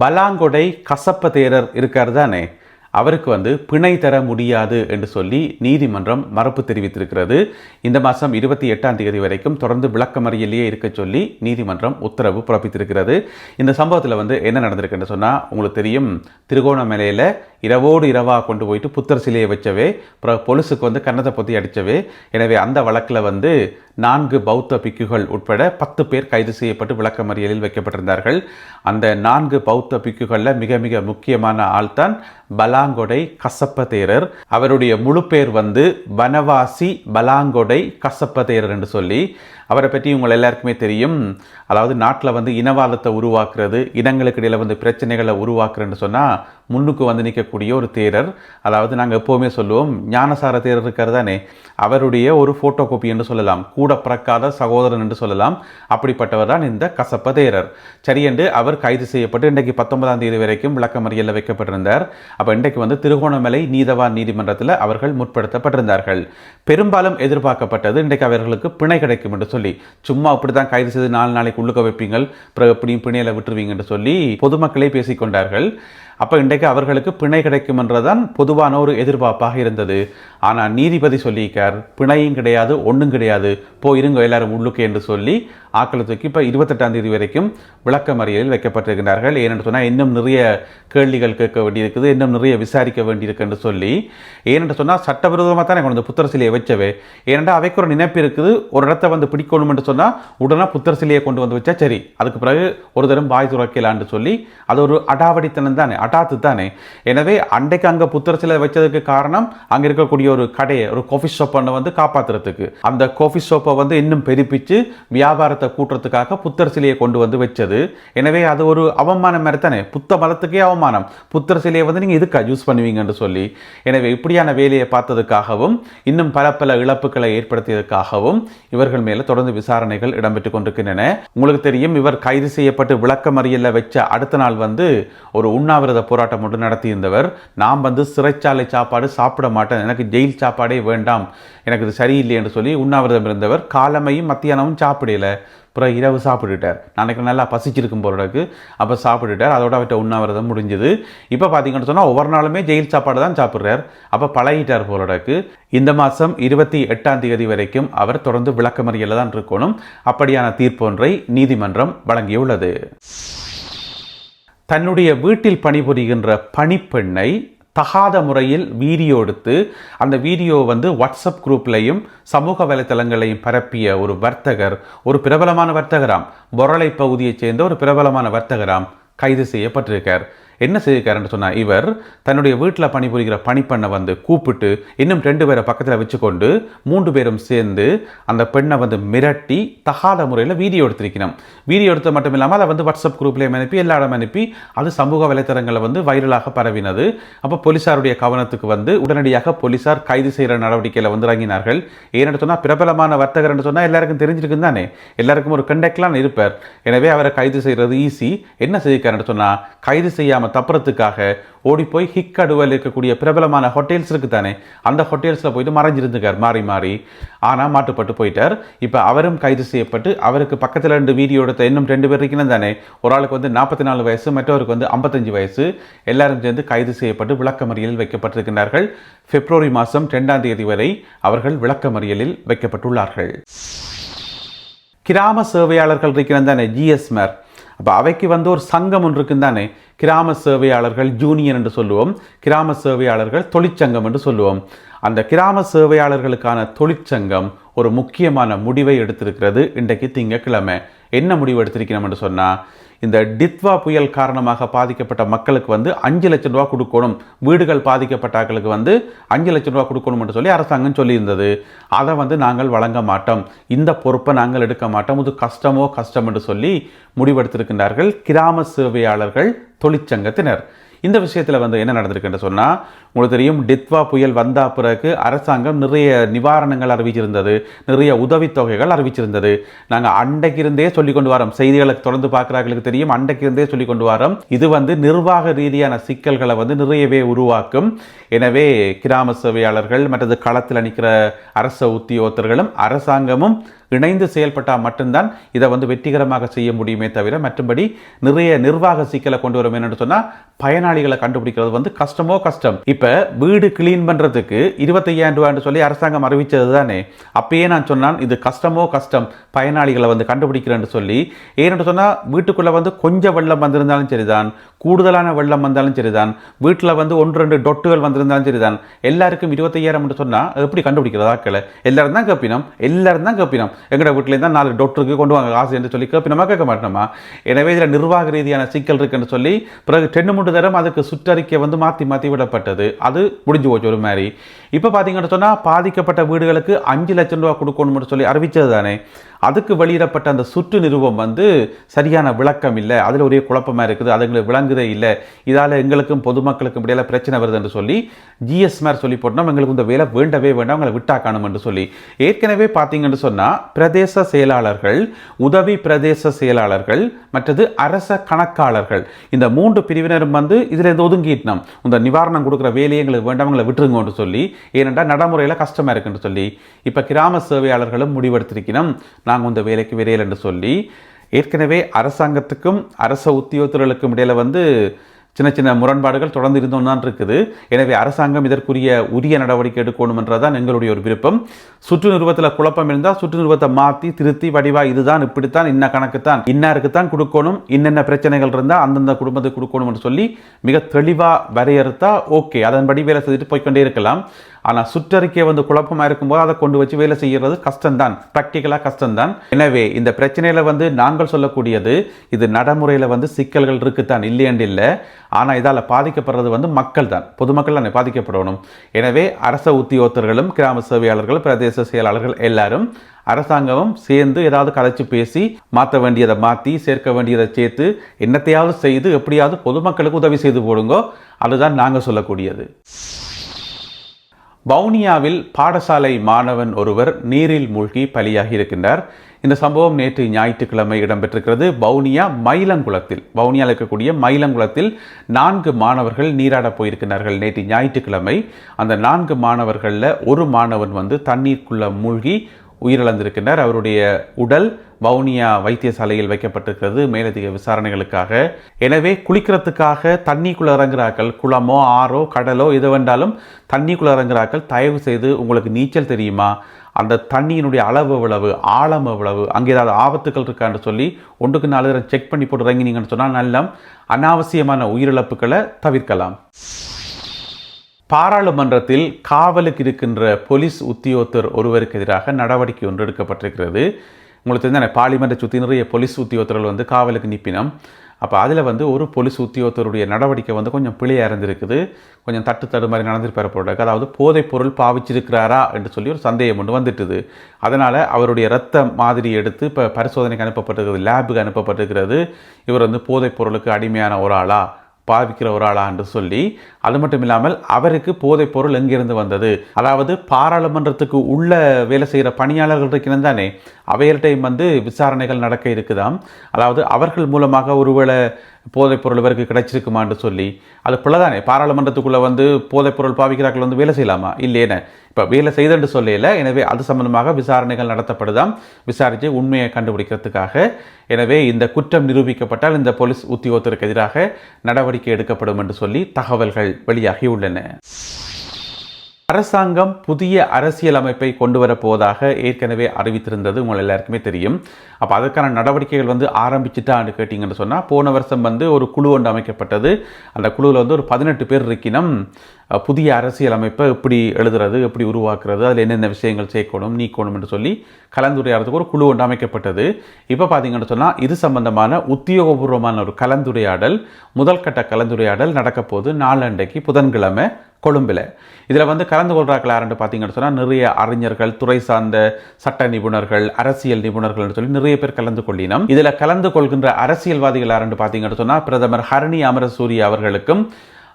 பலாங்கொடை கசப்ப தேரர் இருக்கார் தானே? அவருக்கு வந்து பிணை தர முடியாது என்று சொல்லி நீதிமன்றம் மறுப்பு தெரிவித்திருக்கிறது. இந்த மாதம் இருபத்தி எட்டாம் தேதி வரைக்கும் தொடர்ந்து விளக்கமறியலையே இருக்க சொல்லி நீதிமன்றம் உத்தரவு பிறப்பித்திருக்கிறது. இந்த சம்பவத்தில் வந்து என்ன நடந்திருக்குன்னு சொன்னால் உங்களுக்கு தெரியும் திருகோணமலையில் இரவோடு இரவாக கொண்டு போயிட்டு புத்தர் சிலையை வச்சவே அப்புறம் பொலிசுக்கு வந்து கன்னத்தை பொத்தி அடித்தவே எனவே அந்த வழக்கில் வந்து நான்கு பௌத்த பிக்குகள் உட்பட பத்து பேர் கைது செய்யப்பட்டு விளக்கமறியலில் வைக்கப்பட்டிருந்தார்கள். அந்த நான்கு பௌத்த பிக்குகளில் மிக மிக முக்கியமான ஆள்தான் பலாங்கொடை கசப்ப தேரர் அவருடைய முழு பேர் வந்து வனவாசி பலாங்கொடை கசப்ப தேரர் என்று சொல்லி அவரை பற்றி உங்கள் எல்லாருக்குமே தெரியும். அதாவது நாட்டில் வந்து இனவாதத்தை உருவாக்குறது இனங்களுக்கு இடையில் வந்து பிரச்சனைகளை உருவாக்குறேன்னு சொன்னால் முன்னுக்கு வந்து நிற்கக்கூடிய ஒரு தேரர். அதாவது நாங்கள் எப்போவுமே சொல்லுவோம் ஞானசார தேரர் இருக்கிறது தானே அவருடைய ஒரு ஃபோட்டோ காப்பி என்று சொல்லலாம் கூட பிறக்காத சகோதரன் என்று சொல்லலாம். அப்படிப்பட்டவர் தான் இந்த கசப்ப தேரர். சரி என்று அவர் கைது செய்யப்பட்டு இன்றைக்கு பத்தொன்பதாம் தேதி வரைக்கும் விளக்கமறியலில் வைக்கப்பட்டிருந்தார். அப்போ இன்றைக்கு வந்து திருகோணமலை நீதவான் நீதிமன்றத்தில் அவர்கள் முற்படுத்தப்பட்டிருந்தார்கள். பெரும்பாலும் எதிர்பார்க்கப்பட்டது இன்றைக்கு அவர்களுக்கு பிணை கிடைக்கும் என்று சொல்லி சும்மா அப்படி தான் கைது செய்து நாலு நாளைக்கு உள்ளுக்க வைப்பீங்கள் பிறகு எப்படியும் பிணையில விட்டுருவீங்க என்று சொல்லி பொதுமக்களே பேசிக்கொண்டார்கள். அப்போ இன்றைக்கு அவர்களுக்கு பிணை கிடைக்கும் என்றதான் பொதுவான ஒரு எதிர்பார்ப்பாக இருந்தது. ஆனால் நீதிபதி சொல்லியிருக்கார் பிணையும் கிடையாது ஒன்றும் கிடையாது. போ இருங்க எல்லாரும் உள்ளுக்கு என்று சொல்லி ஆக்களை தூக்கி இப்போ இருபத்தெட்டாம் தேதி வரைக்கும் விளக்கமறியலில் வைக்கப்பட்டிருக்கிறார்கள். ஏனென்று சொன்னால் இன்னும் நிறைய கேள்விகள் கேட்க வேண்டியிருக்குது இன்னும் நிறைய விசாரிக்க வேண்டியிருக்கு என்று சொல்லி. ஏனென்று சொன்னால் சட்டவிரோதமாக தானே கொண்டு வந்து புத்தர் சிலையை வச்சவே ஏனென்றால் அவைக்கு ஒரு நினைப்பு இருக்குது ஒரு இடத்த வந்து பிடிக்கணும் என்று சொன்னால் உடனே புத்தர் சிலையை கொண்டு வந்து வச்சா சரி. அதுக்கு பிறகு ஒரு தரம் பாய் துறக்கலான்னு சொல்லி அது ஒரு அடாவடித்தனம் தானே. அடாத்து தானே எனவே அன்றைக்கு அங்கே புத்தர் சிலை வச்சதுக்கு காரணம் அங்கே இருக்கக்கூடிய ஒரு கடையை ஒரு காஃபி ஷாப்பை வந்து காப்பாற்றுறதுக்கு அந்த காஃபி ஷாப்பை வந்து இன்னும் பெருப்பிச்சு வியாபாரத்தை கூட்டுறதுக்காக புத்தர் சிலையை கொண்டு வந்து வச்சது. எனவே அது ஒரு அவமானம் மாதிரி தானே? புத்த மதத்துக்கே அவமானம். புத்தர் சிலையை வந்து நீங்கள் இதுக்கா யூஸ் பண்ணுவீங்கன்னு சொல்லி. எனவே இப்படியான வேலையை பார்த்ததுக்காகவும் இன்னும் பல பல இழப்புகளை ஏற்படுத்தியதற்காகவும் இவர்கள் மேலே தொடர்ந்து விசாரணைகள் இடம்பெற்று கொண்டிருக்கின்றன. உங்களுக்கு தெரியும் இவர் கைது செய்யப்பட்டு விளக்கமறியலில் வச்ச அடுத்த நாள் வந்து ஒரு உண்ணாவிரத போராட்டம் ஒன்று நடத்தியிருந்தவர். நான் வந்து சிறைச்சாலை சாப்பாடு சாப்பிட மாட்டேன் எனக்கு ஜெயில் சாப்பாடே வேண்டாம். எனக்கு இது சரியில்லை என்று சொல்லி உண்ணாவிரதம் இருந்தவர் காலமையும் மத்தியானமும் சாப்பிடல. அப்புறம் இரவு சாப்பிட்டுட்டார். நாளைக்கு நல்லா பசிச்சிருக்கும் போறதுக்கு அப்போ சாப்பிட்டுட்டார். அதோட அவர்கிட்ட உண்ணாவிரதம் முடிஞ்சது. இப்போ பார்த்தீங்கன்னு சொன்னால் ஒவ்வொரு நாளுமே ஜெயில் சாப்பாடு தான் சாப்பிட்றார். அப்போ பழகிட்டார் போலடக்கு இந்த மாதம் இருபத்தி எட்டாம் தேதி வரைக்கும் அவர் தொடர்ந்து விளக்கமறியலில் தான் இருக்கணும். அப்படியான தீர்ப்பொன்றை நீதிமன்றம் வழங்கியுள்ளது. தன்னுடைய வீட்டில் பணிபுரிகின்ற பணிப்பெண்ணை தகாத முறையில் வீடியோ எடுத்து அந்த வீடியோ வந்து வாட்ஸ்அப் குரூப்லையும் சமூக வலைத்தளங்களையும் பரப்பிய ஒரு வர்த்தகர் ஒரு பிரபலமான வர்த்தகராம். பொரளை பகுதியைச் சேர்ந்த ஒரு பிரபலமான வர்த்தகராம் கைது செய்யப்பட்டிருக்கார். என்ன செய்யக்காரன்னு சொன்னால் இவர் தன்னுடைய வீட்டில் பணிபுரிகிற பணிப்பெண்ணை வந்து கூப்பிட்டு இன்னும் ரெண்டு பேரை பக்கத்தில் வச்சுக்கொண்டு மூன்று பேரும் சேர்ந்து அந்த பெண்ணை வந்து மிரட்டி தகாத முறையில் வீடியோ எடுத்திருக்கணும். வீடியோ எடுத்தது மட்டும் இல்லாமல் அதை வந்து வாட்ஸ்அப் குரூப்லேயும் அனுப்பி எல்லா இடம் அனுப்பி அது சமூக வலைத்தளங்களில் வந்து வைரலாக பரவினது. அப்போ போலீசாருடைய கவனத்துக்கு வந்து உடனடியாக போலீசார் கைது செய்கிற நடவடிக்கையில் வந்து இறங்கினார்கள். ஏன்னு சொன்னால் பிரபலமான வர்த்தகர்னு சொன்னால் எல்லாருக்கும் தெரிஞ்சிருக்கு தானே? எல்லாருக்கும் ஒரு கண்டக்ட்லாம் இருப்பார். எனவே அவரை கைது செய்கிறது ஈஸி என்ன செய்யக்காரன்னு சொன்னால் கைது செய்யாமல் தப்புறத்துக்காக ஓடி போய் ஹிக் அடுவல் இருக்கக்கூடிய பிரபலமான ஹோட்டல்ஸ் இருக்கு தானே? அந்த ஹோட்டல்ஸில் போயிட்டு மறைஞ்சிருந்துக்கார் மாறி மாறி. ஆனால் மாட்டுப்பட்டு போயிட்டார். இப்போ அவரும் கைது செய்யப்பட்டு அவருக்கு பக்கத்தில் ரெண்டு வீடியோ எடுத்த இன்னும் ரெண்டு பேர் இருக்கணும் தானே? ஒரு ஆளுக்கு வந்து நாற்பத்தி நாலு வயசு மற்றவருக்கு வந்து ஐம்பத்தஞ்சு வயசு. எல்லாரும் சேர்ந்து கைது செய்யப்பட்டு விளக்கமறியலில் வைக்கப்பட்டிருக்கிறார்கள் பிப்ரவரி மாதம் ரெண்டாம் தேதி வரை அவர்கள் விளக்கமறியலில் வைக்கப்பட்டுள்ளார்கள். கிராம சேவையாளர்கள் இருக்கிற தானே ஜிஎஸ்மர் அப்போ அவைக்கு வந்து ஒரு சங்கம் ஒன்று இருக்குன்னு தானே? கிராம சேவையாளர்கள் ஜூனியர் என்று சொல்லுவோம். கிராம சேவையாளர்கள் தொழிற்சங்கம் என்று சொல்லுவோம். அந்த கிராம சேவையாளர்களுக்கான தொழிற்சங்கம் ஒரு முக்கியமான முடிவை எடுத்திருக்கிறது இன்றைக்கு திங்கட்கிழமை என்ன முடிவு எடுத்திருக்கிறோம் என்று சொன்னால் இந்த டித்வா புயல் காரணமாக பாதிக்கப்பட்ட மக்களுக்கு வந்து அஞ்சு லட்சம் ரூபா கொடுக்கணும். வீடுகள் பாதிக்கப்பட்டாக்களுக்கு வந்து அஞ்சு லட்சம் ரூபா கொடுக்கணும் என்று சொல்லி அரசாங்கம் சொல்லியிருந்தது. அதை வந்து நாங்கள் வழங்க மாட்டோம். இந்த பொறுப்பை நாங்கள் எடுக்க மாட்டோம். இது கஷ்டமோ கஷ்டம் என்று சொல்லி முடிவெடுத்திருக்கின்றார்கள் கிராம சேவையாளர்கள் தொழிற்சங்கத்தினர். இந்த விஷயத்தில் வந்து என்ன நடந்திருக்குன்னு சொன்னால் உங்களுக்கு தெரியும் டித்வா புயல் வந்த பிறகு அரசாங்கம் நிறைய நிவாரணங்கள் அறிவிச்சிருந்தது நிறைய உதவித்தொகைகள் அறிவிச்சிருந்தது. நாங்கள் அண்டைக்கு இருந்தே சொல்லி கொண்டு வரோம். செய்திகளை தொடர்ந்து பார்க்குறாங்களுக்கு தெரியும் அண்டைக்கு இருந்தே சொல்லி கொண்டு வரோம். இது வந்து நிர்வாக ரீதியான சிக்கல்களை வந்து நிறையவே உருவாக்கும். எனவே கிராம சேவையாளர்கள் மற்றது களத்தில் நிற்கிற அரச உத்தியோகத்தர்களும் அரசாங்கமும் இணைந்து செயல்பட்டால் மட்டும்தான் இதை வந்து வெற்றிகரமாக செய்ய முடியுமே தவிர மற்றபடி நிறைய நிர்வாக சிக்கலை கொண்டு வரும் என்னன்னு சொன்னால் பயனாளிகளை கண்டுபிடிக்கிறது வந்து கஷ்டமோ கஷ்டம். இப்போ வீடு கிளீன் பண்ணுறதுக்கு இருபத்தையாயிரம் ரூபான்னு சொல்லி அரசாங்கம் அறிவித்தது தானே. அப்பயே நான் சொன்னான் இது கஷ்டமோ கஷ்டம் பயனாளிகளை வந்து கண்டுபிடிக்கிறேன்னு சொல்லி. ஏன்னு சொன்னால் வீட்டுக்குள்ளே வந்து கொஞ்சம் வெள்ளம் வந்திருந்தாலும் சரிதான் கூடுதலான வெள்ளம் வந்தாலும் சரிதான் வீட்டில் வந்து ஒன்று ரெண்டு டொட்டுகள் வந்திருந்தாலும் சரிதான். எல்லாருக்கும் இருபத்தையாயிரம் சொன்னால் எப்படி கண்டுபிடிக்கிறதா கிளை. எல்லாரும் தான் கப்பினம் எல்லாரும் தான் கப்பினம். எங்கட வீட்டிலேருந்து தான் நாலு டாக்டருக்கு கொண்டு வாங்க காசு என்று சொல்லி கேப்பினமா கேட்க மாட்டோமா? எனவே இதில் நிர்வாக ரீதியான சிக்கல் இருக்குன்னு சொல்லி பிறகு டென்னு மூன்று தரம் அதுக்கு சுற்றறிக்கை வந்து மாற்றி மாற்றி விடப்பட்டது. அது முடிஞ்சு போச்சு ஒரு மாதிரி. இப்போ பார்த்தீங்கன்னு சொன்னால் பாதிக்கப்பட்ட வீடுகளுக்கு அஞ்சு லட்சம் ரூபா கொடுக்கணும்னு சொல்லி அறிவிச்சது தானே? அதுக்கு வெளியிடப்பட்ட அந்த சுற்று நிறுவம் வந்து சரியான விளக்கம் இல்லை. அதில் ஒரே குழப்பமாக இருக்குது. அது எங்களுக்கு விளங்குதே இல்லை. இதால் எங்களுக்கும் பொதுமக்களுக்கும் இடையில பிரச்சனை வருது என்று சொல்லி ஜிஎஸ் மாதிரி சொல்லி போட்டோம். எங்களுக்கு இந்த வேலை வேண்டவே வேண்டாம். அவங்களை விட்டா காணும் என்று சொல்லி. ஏற்கனவே பார்த்தீங்கன்னு சொன்னால் பிரதேச செயலாளர்கள் உதவி பிரதேச செயலாளர்கள் மற்றது அரச கணக்காளர்கள். இந்த மூன்று பிரிவினரும் வந்து இதில் இந்த ஒதுங்கிட்டோம். இந்த நிவாரணம் கொடுக்குற வேலையை எங்களுக்கு வேண்டாம். எங்களை விட்டுருங்கன்னு சொல்லி. ஏனென்றால் நடைமுறையில் கஷ்டமாக இருக்குன்னு சொல்லி. இப்போ கிராம சேவையாளர்களும் முடிவெடுத்திருக்கணும். நாங்கள் இந்த வேலைக்கு விரையல் என்று சொல்லி ஏற்கனவே அரசாங்கத்துக்கும் அரச உத்தியோகத்தர்களுக்கும் இடையில் வந்து சின்ன சின்ன முரண்பாடுகள் தொடர்ந்து இருந்தோம் தான் இருக்குது. எனவே அரசாங்கம் இதற்குரிய உரிய நடவடிக்கை எடுக்கணும் என்றதான் எங்களுடைய ஒரு விருப்பம். சுற்று நிறுவத்தில் குழப்பம் இருந்தால் சுற்று நிறுவத்தை மாற்றி திருத்தி வடிவா இதுதான் இப்படித்தான் இன்ன கணக்குத்தான் இன்னாருக்கு தான் கொடுக்கணும். இன்னென்ன பிரச்சனைகள் இருந்தால் அந்தந்த குடும்பத்துக்கு கொடுக்கணும் என்று சொல்லி மிக தெளிவாக வரையறுத்தா ஓகே. அதன்படி வேலை செய்துட்டு போய்க்கொண்டே இருக்கலாம். ஆனால் சுற்றறிக்கை வந்து குழப்பமாக இருக்கும்போது அதை கொண்டு வச்சு வேலை செய்கிறது கஷ்டம்தான். ப்ராக்டிக்கலாக கஷ்டம்தான். எனவே இந்த பிரச்சனையில் வந்து நாங்கள் சொல்லக்கூடியது இது நடைமுறையில் வந்து சிக்கல்கள் இருக்குத்தான் இல்லையண்டு இல்லை. ஆனால் இதால் பாதிக்கப்படுறது வந்து மக்கள் தான் பொதுமக்கள் தான் பாதிக்கப்படணும். எனவே அரச உத்தியோகத்தர்களும் கிராம சேவையாளர்கள் பிரதேச செயலாளர்கள் எல்லாரும் அரசாங்கமும் சேர்ந்து ஏதாவது கதைச்சு பேசி மாற்ற வேண்டியதை மாற்றி சேர்க்க வேண்டியதை சேர்த்து என்னத்தையாவது செய்து எப்படியாவது பொதுமக்களுக்கு உதவி செய்து போடுங்கோ அதுதான் நாங்கள் சொல்லக்கூடியது. வவுனியாவில் பாடசாலை மாணவன் ஒருவர் நீரில் மூழ்கி பலியாகி இருக்கின்றார் இந்த சம்பவம் நேற்று ஞாயிற்றுக்கிழமை இடம்பெற்றிருக்கிறது. வவுனியா மயிலங்குளத்தில் வவுனியாவில் இருக்கக்கூடிய மயிலங்குளத்தில் நான்கு மாணவர்கள் நீராடப் போயிருக்கிறார்கள் நேற்று ஞாயிற்றுக்கிழமை. அந்த நான்கு மாணவர்களில் ஒரு மாணவன் வந்து தண்ணீருக்குள்ள மூழ்கி உயிரிழந்திருக்கின்றார். அவருடைய உடல் வவுனியா வைத்தியசாலையில் வைக்கப்பட்டிருக்கிறது. மேலதிக விசாரணைகளுக்காக. எனவே குளிக்கிறதுக்காக தண்ணிக்குள்ள இறங்குறாக்கள் குளமோ ஆறோ கடலோ எது வேண்டாலும் தண்ணிக்குள்ள இறங்குறாக்கள் தயவு செய்து உங்களுக்கு நீச்சல் தெரியுமா? அந்த தண்ணியினுடைய அளவு எவ்வளவு ஆழம் எவ்வளவு அங்கே ஏதாவது ஆபத்துக்கள் இருக்கான்னு சொல்லி ஒன்றுக்கு நாலு தடவை செக் பண்ணி போட்டு இறங்கினீங்கன்னு சொன்னால் நல்ல அனாவசியமான உயிரிழப்புகளை தவிர்க்கலாம். பாராளுமன்றத்தில் காவலுக்கு இருக்கின்ற போலீஸ் உத்தியோகத்தர் ஒருவருக்கு எதிராக நடவடிக்கை ஒன்று எடுக்கப்பட்டிருக்கிறது. உங்களுக்கு தெரிஞ்ச பார்லிமெண்ட்டை சுற்றி நிறைய போலீஸ் உத்தியோகத்தர்கள் வந்து காவலுக்கு நிற்பினோம் அப்போ அதில் வந்து ஒரு போலீஸ் உத்தியோகத்தருடைய நடவடிக்கை வந்து கொஞ்சம் பிழையாக இருந்திருக்குது. கொஞ்சம் தட்டு தடு மாதிரி நடந்திருப்பார் போல அதாவது போதைப் பொருள் பாவிச்சிருக்கிறாரா என்று சொல்லி ஒரு சந்தேகம் ஒன்று வந்துட்டுது. அதனால் அவருடைய ரத்த மாதிரி எடுத்து இப்போ பரிசோதனைக்கு அனுப்பப்பட்டிருக்கிறது லேபுக்கு அனுப்பப்பட்டிருக்கிறது. இவர் வந்து போதைப் பொருளுக்கு அடிமையான ஒரு ஆளா பாவிக்கிற ஒரு ஆளா என்று சொல்லி அது மட்டும் இல்லாமல் அவருக்கு போதைப் பொருள் எங்கிருந்து வந்தது? அதாவது பாராளுமன்றத்துக்கு உள்ள வேலை செய்கிற பணியாளர்கள் இருக்கிறது தானே அவையர்கிட்டையும் வந்து விசாரணைகள் நடக்க இருக்குதாம்? அதாவது அவர்கள் மூலமாக ஒருவேளை போதைப் பொருள் இவருக்கு கிடைச்சிருக்குமான்னு சொல்லி அது பிள்ளைதானே? பாராளுமன்றத்துக்குள்ளே வந்து போதைப் பொருள் பாவிக்கிறார்கள் வந்து வேலை செய்யலாமா? இல்லையேன இப்போ வேலை செய்தன்று சொல்லல எனவே அது சம்பந்தமாக விசாரணைகள் நடத்தப்படுதாம். விசாரித்து உண்மையை கண்டுபிடிக்கிறதுக்காக. எனவே இந்த குற்றம் நிரூபிக்கப்பட்டால் இந்த போலீஸ் உத்தியோகத்திற்கு எதிராக நடவடிக்கை எடுக்கப்படும் என்று சொல்லி தகவல்கள் வெளியாகியுள்ளன அரசாங்கம் புதிய அரசியல் அமைப்பை கொண்டு வரப்போவதாக ஏற்கனவே அறிவித்திருந்தது. உங்கள் எல்லாருக்குமே தெரியும். அப்போ அதுக்கான நடவடிக்கைகள் வந்து ஆரம்பிச்சுட்டான்னு கேட்டிங்கன்னு சொன்னால் போன வருஷம் வந்து ஒரு குழு ஒன்று அமைக்கப்பட்டது. அந்த குழுவில் வந்து ஒரு பதினெட்டு பேர் இருக்கினும். புதிய அரசியல் அமைப்பை எப்படி எழுதுறது எப்படி உருவாக்குறது அதில் என்னென்ன விஷயங்கள் சேர்க்கணும் நீக்கணும் என்று சொல்லி கலந்துரையாடுறதுக்கு ஒரு குழு ஒன்று அமைக்கப்பட்டது. இப்போ பார்த்தீங்கன்னு சொன்னால் இது சம்பந்தமான உத்தியோகபூர்வமான ஒரு கலந்துரையாடல் முதல் கட்ட கலந்துரையாடல் நடக்க போது நாளண்டைக்கு புதன்கிழமை கொழும்பில். இதில் வந்து கலந்து கொள்கிறார்கள் யாருன்னு பார்த்தீங்கன்னு சொன்னால் நிறைய அறிஞர்கள் துறை சார்ந்த சட்ட நிபுணர்கள் அரசியல் நிபுணர்கள்னு சொல்லி நிறைய பேர் கலந்து கொள்ளினோம். இதில் கலந்து கொள்கின்ற அரசியல்வாதிகள் யாருன்னு பார்த்தீங்கன்னு சொன்னால் பிரதமர் ஹரணி அமரசூரி அவர்களுக்கும்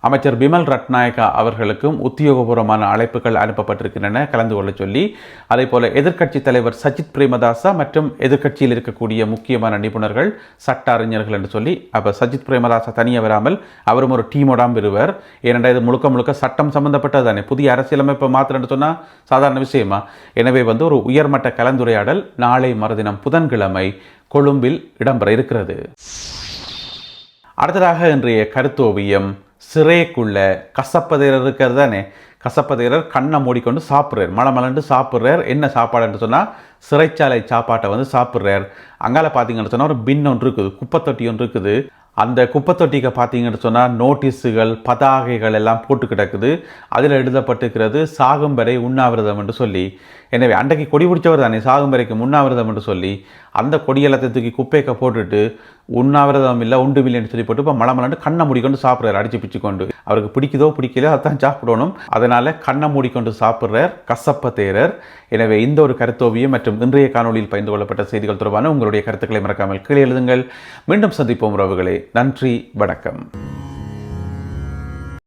அமைச்சர் பிமல் ரட்நாயக்கா அவர்களுக்கும் உத்தியோகபூர்வமான அழைப்புகள் அனுப்பப்பட்டிருக்கின்றன. கலந்து கொள்ள சொல்லி அதே போல எதிர்க்கட்சி தலைவர் சஜித் பிரேமதாசா மற்றும் எதிர்க்கட்சியில் இருக்கக்கூடிய முக்கியமான நிபுணர்கள் சட்ட அறிஞர்கள் என்று சொல்லி அப்போ சஜித் பிரேமதாசா தனியாக வராமல் அவரும் ஒரு டீமோடாம் பெறுவர் ஏனென்றால் இது முழுக்க முழுக்க சட்டம் சம்பந்தப்பட்டது தானே புதிய அரசியலமைப்பை மாத்திரன்னு சொன்னால் சாதாரண விஷயமா? எனவே வந்து ஒரு உயர்மட்ட கலந்துரையாடல் நாளை மறுதினம் புதன்கிழமை கொழும்பில் இடம்பெற இருக்கிறது. அடுத்ததாக இன்றைய கருத்தோவியம் சிறைக்குள்ள கசப்பதேரர் இருக்கிறது தானே? கசப்பதீரர் கண்ணை மூடிக்கொண்டு சாப்பிட்றார். மலை மலண்டு சாப்பிட்றார். என்ன சாப்பாடுன்னு சொன்னால் சிறைச்சாலை சாப்பாட்டை வந்து சாப்பிட்றார். அங்கால பார்த்தீங்கன்னு சொன்னால் ஒரு பின் ஒன்று இருக்குது. குப்பைத்தொட்டி ஒன்று இருக்குது. அந்த குப்பைத்தொட்டிக்கு பார்த்தீங்கன்னு சொன்னால் நோட்டீஸுகள் பதாகைகள் எல்லாம் போட்டு கிடக்குது. அதில் எழுதப்பட்டிருக்கிறது சாகும் வரை உண்ணாவிரதம் என்று சொல்லி. எனவே அன்றைக்கு கொடி பிடிச்சவர் தானே சாகும் வரைக்கும் உண்ணாவிரதம் என்று சொல்லி அந்த கொடியெல்லாத்தை தூக்கி குப்பைக்க போட்டுட்டு உண்ணாவிரதம் இல்லை உண்டு இல்லைன்னு சொல்லி போட்டு இப்போ மலை மலண்டு கண்ணை மூடிக்கொண்டு சாப்பிட்றாரு அடிச்சு பிச்சு கொண்டு அவருக்கு பிடிக்குதோ பிடிக்கலையோ அதான் சாப்பிடணும். அதனால் கண்ணை மூடிக்கொண்டு சாப்பிட்றார் கசப்ப தேரர். எனவே இந்த ஒரு கருத்தோவியம் மற்றும் இன்றைய காணொலியில் பகிர்ந்து கொள்ளப்பட்ட செய்திகள் தொடர்பான உங்களுடைய கருத்துக்களை மறக்காமல் கீழே எழுதுங்கள். மீண்டும் சந்திப்போம் உறவுகளே. நன்றி வணக்கம்.